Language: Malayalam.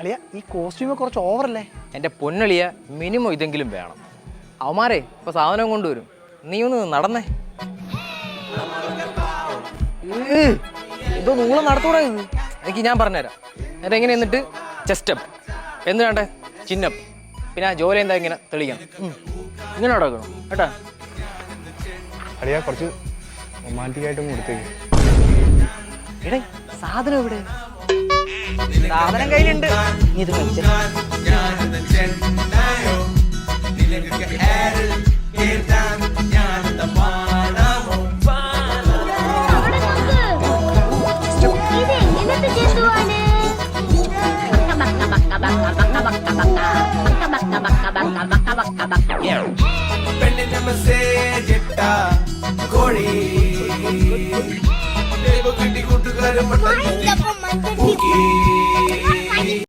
അളിയ ഈ കോസ്റ്റ്യൂമ് കുറച്ച് ഓവറല്ലേ എന്റെ പൊന്നളിയ മിനിമം ഇതെങ്കിലും വേണം. അവമാരെ ഇപ്പൊ സാധനം കൊണ്ടുവരും. നീ ഒന്ന് നടന്നേ. ഇതോ നൂളം നടത്തൂടാ ഇത്? എനിക്ക് ഞാൻ പറഞ്ഞുതരാം. എന്നിട്ട് എങ്ങനെ എന്നിട്ട്? ചെസ്റ്റപ്പ് എന്ന് വേണ്ടേ? ചിന്നപ്പ് പിന്നെ ആ ജോലി എന്താ ഇങ്ങനെ തെളിയിക്കണം. ഇങ്ങനെ നടക്കണം കേട്ടാ? അളിയ കുറച്ച് റൊമാന്റിക് ആയിട്ട് കൊടുത്തേക്ക്. എടേ സാധനം എവിടെ? സാധനം കയ്യിലുണ്ട്. നീ ഇത് കഴിച്ചു പെണ്ണിന്റെ കോഴി. കിട്ടി. കൂട്ടുകാരും